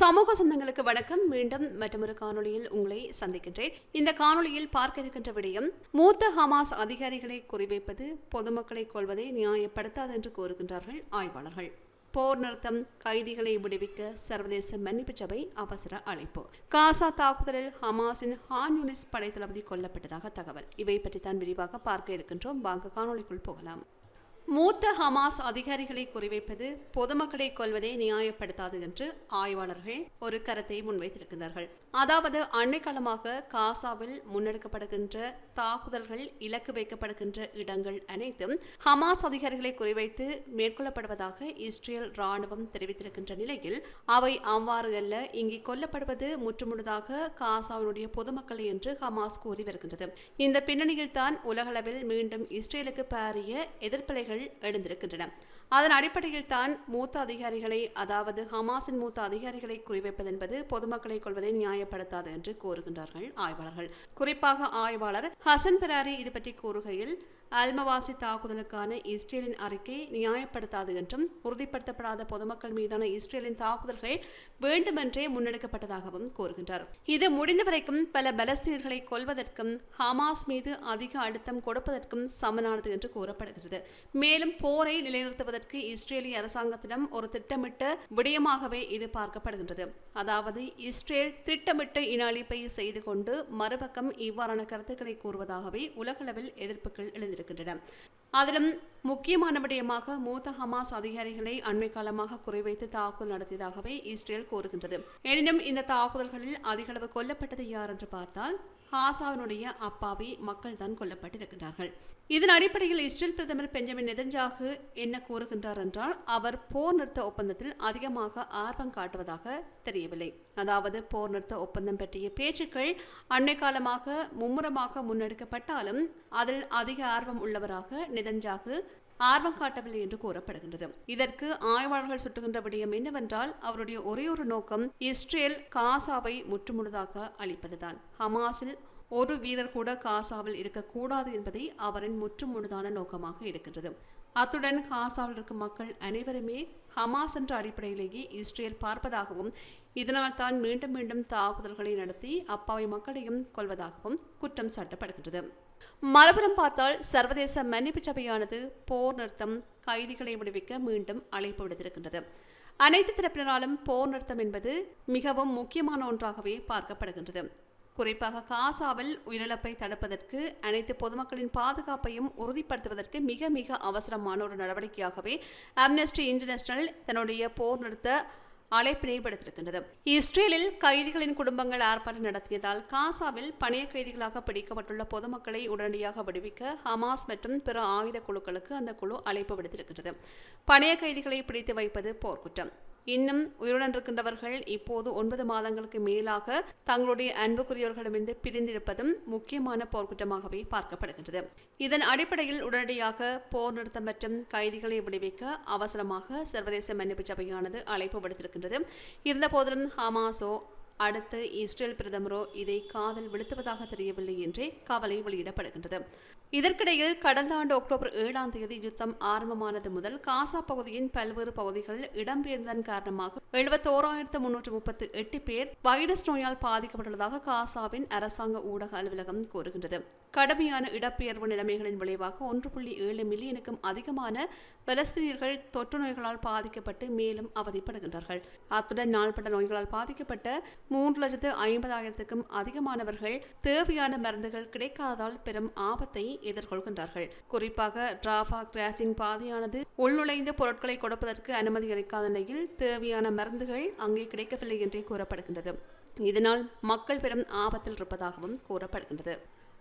சமூக சொந்தங்களுக்கு வணக்கம். மீண்டும் மற்றொரு காணொளியில் உங்களை சந்திக்கின்றேன். இந்த காணொளியில் பார்க்க இருக்கின்ற விடயம் மூத்த ஹமாஸ் அதிகாரிகளை குறிவைப்பது பொதுமக்களை கொள்வதை நியாயப்படுத்தாது என்று கூறுகின்றார்கள் ஆய்வாளர்கள். போர் நிறுத்தம் கைதிகளை விடுவிக்க சர்வதேச மன்னிப்பு சபை அவசர அழைப்பு. காசா தாக்குதலில் ஹமாஸின் ஹான் யூனிஸ் படைத்தளபதி கொல்லப்பட்டதாக தகவல். இவை பற்றி தான் விரிவாக பார்க்க இருக்கின்றோம். வாங்க காணொளிக்குள் போகலாம். மூத்த ஹமாஸ் அதிகாரிகளை குறிவைப்பது பொதுமக்களை கொல்வதை நியாயப்படுத்தாது என்று ஆய்வாளர்கள் ஒரு கருத்தை முன்வைத்திருக்கிறார்கள் அதாவது அண்மைக்காலமாக காசாவில் முன்னெடுக்கப்படுகின்ற தாக்குதல்கள் இலக்கு வைக்கப்படுகின்ற இடங்கள் அனைத்தும் ஹமாஸ் அதிகாரிகளை குறிவைத்து மேற்கொள்ளப்படுவதாக இஸ்ரேல் ராணுவம் தெரிவித்திருக்கின்ற நிலையில் அவை அவ்வாறு அல்ல இங்கே கொல்லப்படுவது முற்றுமுழுதாக காசாவினுடைய பொதுமக்கள் என்று ஹமாஸ் கூறி வருகின்றது. இந்த பின்னணியில் தான் உலகளவில் மீண்டும் இஸ்ரேலுக்கு பாரிய எதிர்ப்பலைகள் எழுந்திருக்கின்றன. அதன் அடிப்படையில் தான் மூத்த அதிகாரிகளை அதாவது ஹமாஸின் மூத்த அதிகாரிகளை குறிவைப்பதென்பது பொதுமக்களை கொள்வதை நியாயப்படுத்தாது என்று கூறுகின்றார்கள் ஆய்வாளர்கள். குறிப்பாக ஆய்வாளர் ஹசன் பெராரி இது பற்றி கூறுகையில் அல்மவாசி தாக்குதலுக்கான இஸ்ரேலின் அறிக்கை நியாயப்படுத்தாது என்றும் உறுதிப்படுத்தப்படாத பொதுமக்கள் மீதான இஸ்ரேலின் தாக்குதல்கள் வேண்டுமென்றே முன்னெடுக்கப்பட்டதாகவும் கூறுகின்றார். இது முடிந்த வரைக்கும் பல பலஸ்தீனர்களை கொல்வதற்கும் ஹமாஸ் மீது அதிக அழுத்தம் கொடுப்பதற்கும் சமனானது என்று கூறப்படுகிறது. மேலும் போரை நிலைநிறுத்துவதற்கு செய்வதற்கு இஸ்ரேலிய அரசாங்கத்திடம் ஒரு திட்டமிட்ட விடயமாகவே இது பார்க்கப்படுகின்றது. அதாவது இஸ்ரேல் திட்டமிட்ட இன அழிப்பை செய்து கொண்டு மறுபக்கம் இவ்வாறான கருத்துக்களை கூறுவதாகவே உலகளவில் எதிர்ப்புகள் எழுந்திருக்கின்றன. அதிலும் முக்கியமான விடயமாக மூத்த ஹமாஸ் அதிகாரிகளை அண்மை காலமாக குறிவைத்து தாக்குதல் நடத்தியதாகவே இஸ்ரேல் கூறுகின்றது. எனினும் இந்த தாக்குதல்களில் அதிகளவு கொல்லப்பட்டது யார் என்று பார்த்தால் ஹாசாவினுடைய அப்பாவி மக்கள் தான் கொல்லப்பட்டிருக்கின்றார்கள் இதன் அடிப்படையில் இஸ்ரேல் பிரதமர் பெஞ்சமின் நெதன்ஜாகு என்ன கூறுகின்றார் என்றால் அவர் போர் நிறுத்த ஒப்பந்தத்தில் அதிகமாக ஆர்வம் காட்டுவதாக தெரியவில்லை. அதாவது போர் நிறுத்த ஒப்பந்தம் பற்றிய பேச்சுக்கள் அண்மை காலமாக மும்முரமாக முன்னெடுக்கப்பட்டாலும் அதில் அதிக ஆர்வம் உள்ளவராக நெதன்ஜாகு ஆர்வம் காட்டவில்லை என்று கூறப்படுகின்றது. இதற்கு ஆய்வாளர்கள் சுட்டுகின்ற விடயம் என்னவென்றால் அவருடைய ஒரே ஒரு நோக்கம் இஸ்ரேல் காசாவை முற்றுமுழுதாக அளிப்பதுதான் ஹமாஸில் ஒரு வீரர் கூட காசாவில் இருக்கக்கூடாது என்பதை அவரின் முற்றுமுழுதான நோக்கமாக இருக்கின்றது அத்துடன் காசாவில் இருக்கும் மக்கள் அனைவருமே ஹமாஸ் என்ற அடிப்படையிலேயே இஸ்ரேல் பார்ப்பதாகவும் இதனால் தான் மீண்டும் மீண்டும் தாக்குதல்களை நடத்தி அப்பாவி மக்களையும் கொள்வதாகவும் குற்றம் சாட்டப்படுகின்றது. மறுபுறம் பார்த்தால் சர்வதேச மன்னிப்பு சபையானது போர் நிறுத்தம் கைதிகளை விடுவிக்க மீண்டும் அழைப்பு விடுத்திருக்கின்றது. அனைத்து தரப்பினராலும் போர் நிறுத்தம் என்பது மிகவும் முக்கியமான ஒன்றாகவே பார்க்கப்படுகின்றது. குறிப்பாக காசாவில் உயிரிழப்பை தடுப்பதற்கு அனைத்து பொதுமக்களின் பாதுகாப்பையும் உறுதிப்படுத்துவதற்கு மிக மிக அவசரமான ஒரு நடவடிக்கையாகவே அம்னஸ்டி இன்டர்நேஷனல் தன்னுடைய போர் நிறுத்த அழைப்பினை விடுத்திருக்கின்றது இஸ்ரேலில் கைதிகளின் குடும்பங்கள் ஆர்ப்பாட்டம் நடத்தியதால் காசாவில் பணைய கைதிகளாக பிடிக்கப்பட்டுள்ள பொதுமக்களை உடனடியாக விடுவிக்க ஹமாஸ் மற்றும் பிற ஆயுத குழுக்களுக்கு அந்த குழு அழைப்பு விடுத்திருக்கின்றது. பணைய கைதிகளை பிடித்து வைப்பது போர்க்குற்றம். இன்னும் உயிருடன் இருக்கின்றவர்கள் இப்போது ஒன்பது மாதங்களுக்கு மேலாக தங்களுடைய அன்புக்குரியவர்களிடமிருந்து பிரிந்திருப்பதும் முக்கியமான போர்க்குற்றமாகவே பார்க்கப்படுகின்றது. இதன் அடிப்படையில் உடனடியாக போர் நிறுத்தம் மற்றும் கைதிகளை விடுவிக்க அவசரமாக சர்வதேச மன்னிப்பு சபையானது அழைப்பு விடுத்திருக்கின்றது. இருந்தபோதிலும் ஹமாஸோ அடுத்து இஸ்ரேல் பிரதமரோ இதை காதல் விழுத்துவதாக தெரியவில்லை என்றே கவலை வெளியிடப்படுகின்றது. இதற்கிடையில் கடந்த ஆண்டு அக்டோபர் ஏழாம் தேதி யுத்தம் ஆரம்பமானது முதல் காசா பகுதியின் பல்வேறு பகுதிகளில் இடம்பெயர்ந்ததன் காரணமாக எழுபத்தோராயிரத்து முன்னூற்று முப்பத்தி எட்டு பேர் வைரஸ் நோயால் பாதிக்கப்பட்டுள்ளதாக காசாவின் அரசாங்க ஊடக அலுவலகம் கூறுகின்றது. கடுமையான இடப்பெயர்வு நிலைமைகளின் விளைவாக ஒன்று புள்ளி ஏழு மில்லியனுக்கும் அதிகமான பலஸ்தீனியர்கள் தொற்று நோய்களால் பாதிக்கப்பட்டு மேலும் அவதிப்படுகின்றார்கள். அத்துடன் நாள்பட்ட நோய்களால் பாதிக்கப்பட்ட மூன்று லட்சத்து ஐம்பதாயிரத்துக்கும் அதிகமானவர்கள் தேவையான மருந்துகள் கிடைக்காததால் பெரும் ஆபத்தை எதிர்கொள்கின்றார்கள். குறிப்பாக டிராஃபா கிராசின் பாதையானது உள்நுழைந்த பொருட்களை கொடுப்பதற்கு அனுமதி அளிக்காத நிலையில் தேவையான மருந்துகள் அங்கே கிடைக்கவில்லை என்றே கூறப்படுகின்றது. இதனால் மக்கள் பெரும் ஆபத்தில் இருப்பதாகவும் கூறப்படுகின்றது.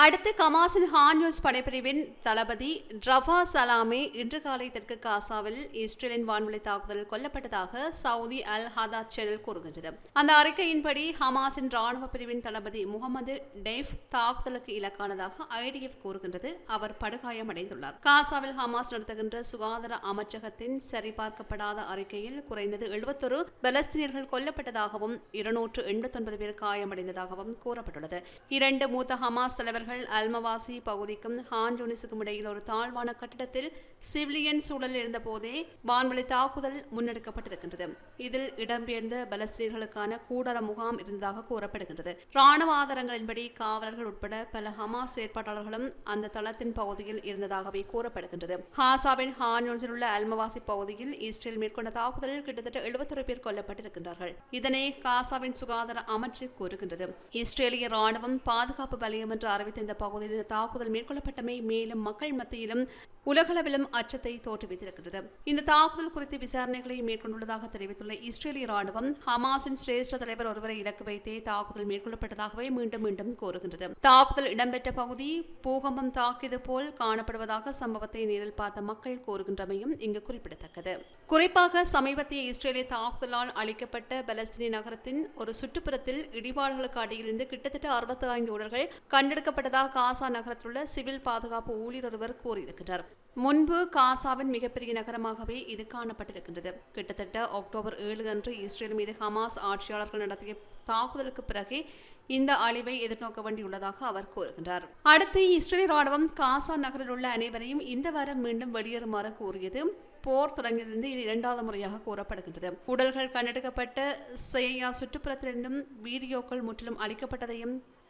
அடுத்து கமாசின் ஹான்யூஸ் படைப்பிரிவின் தளபதி ரஃபா சலாமே இன்று காலை தெற்கு காசாவில் இஸ்ரேலின் வான்வெளி தாக்குதலில் கொல்லப்பட்டதாக சவுதி அல் ஹதா சேனல் கூறுகின்றது. அந்த அறிக்கையின்படி ஹமாஸின் ராணுவ பிரிவின் தளபதி முகமது டெய்ஃப் தாக்குதலுக்கு இலக்கானதாக ஐடிஎஃப் கூறுகின்றது. அவர் படுகாயமடைந்துள்ளார் காசாவில் ஹமாஸ் நடத்துகின்ற சுகாதார அமைச்சகத்தின் சரிபார்க்கப்படாத அறிக்கையில் குறைந்தது எழுபத்தொரு பலஸ்தீனியர்கள் கொல்லப்பட்டதாகவும் இருநூற்று எண்பத்தொன்பது பேர் காயமடைந்ததாகவும் கூறப்பட்டுள்ளது. இரண்டு மூத்த ஹமாஸ் தலைவர் இவர்கள் அல்மவாசி பகுதிக்கும் ஹான் யூனிஸுக்கும் இடையில் ஒரு தாழ்வான கட்டிடத்தில் சிவிலியன் சூழல் இருந்தபோதே வான்வழி தாக்குதல் முன்னெடுக்கப்பட்டிருக்கின்றது. இதில் இடம்பெயர்ந்த பலஸ்தீனர்களுக்கான கூடார முகாம் இருந்ததாக கூறப்படுகின்றது. ராணுவ ஆதாரங்களின்படி காவலர்கள் உட்பட பல ஹமாஸ் செயற்பாட்டாளர்களும் அந்த தளத்தின் பகுதியில் இருந்ததாகவே கூறப்படுகின்றது. ஹாசாவின் ஹான் யூனிஸில் உள்ள அல்மவாசி பகுதியில் இஸ்ரேல் மேற்கொண்ட தாக்குதலில் கிட்டத்தட்ட எழுபத்தொரு பேர் கொல்லப்பட்டிருக்கின்றார்கள். இதனை காசாவின் சுகாதார அமைச்சு கூறுகின்றது. இஸ்ரேலிய ராணுவம் பாதுகாப்பு வலயம் என்று அறிவித்து இந்த பகுதியில் தாக்குதல் மேற்கொள்ளப்பட்டமை மேலும் மக்கள் மத்தியிலும் உலகளவிலும் அச்சத்தை தோற்றுவித்திருக்கிறது. இந்த தாக்குதல் குறித்து விசாரணைகளை மேற்கொண்டுள்ளதாக தெரிவித்துள்ள இஸ்ரேலிய ராணுவம் ஹமாஸின் சிரேஷ்ட தலைவர் ஒருவரை இலக்கு வைத்தே தாக்குதல் மேற்கொள்ளப்பட்டதாகவே மீண்டும் மீண்டும் கூறுகின்றது. தாக்குதல் இடம்பெற்ற பகுதி பூகம்பம் தாக்கியது போல் காணப்படுவதாக சம்பவத்தை நேரில் பார்த்த மக்கள் கூறுகின்றமையும் இங்கு குறிப்பிடத்தக்கது. குறிப்பாக சமீபத்திய இஸ்ரேலிய தாக்குதலால் அளிக்கப்பட்ட பலஸ்தீனி நகரத்தின் ஒரு சுற்றுப்புறத்தில் இடிபாடுகளுக்கு அடியிலிருந்து கிட்டத்தட்ட அறுபத்தி ஐந்து உடல்கள் கண்டெடுக்கப்பட்ட கண்டெடுக்கப்பட்டதாக காசா நகரத்தில் உள்ள சிவில் பாதுகாப்பு ஊழியர் ஒருவர் கூறியிருக்கிறார் முன்பு காசாவின் மிகப்பெரிய நகரமாகவே இது காணப்பட்டிருக்கின்றது. கிட்டத்தட்ட அக்டோபர் ஏழு அன்று இஸ்ரேல் மீது ஹமாஸ் ஆட்சியாளர்கள் நடத்திய தாக்குதலுக்கு பிறகே இந்த அழிவை எதிர்நோக்க வேண்டியுள்ளதாக அவர் கூறுகின்றார். அடுத்து இஸ்ரேல் ராணுவம் காசா நகரில் உள்ள அனைவரையும் இந்த வாரம் மீண்டும் வெளியேறுமாறு கூறியது. போர் தொடங்கியதிலிருந்து இது இரண்டாவது முறையாக கூறப்படுகின்றது. உடல்கள் கண்டெடுக்கப்பட்ட செய்யா சுற்றுப்புறத்திலிருந்தும் வீடியோக்கள் முற்றிலும் அளிக்கப்பட்டதையும்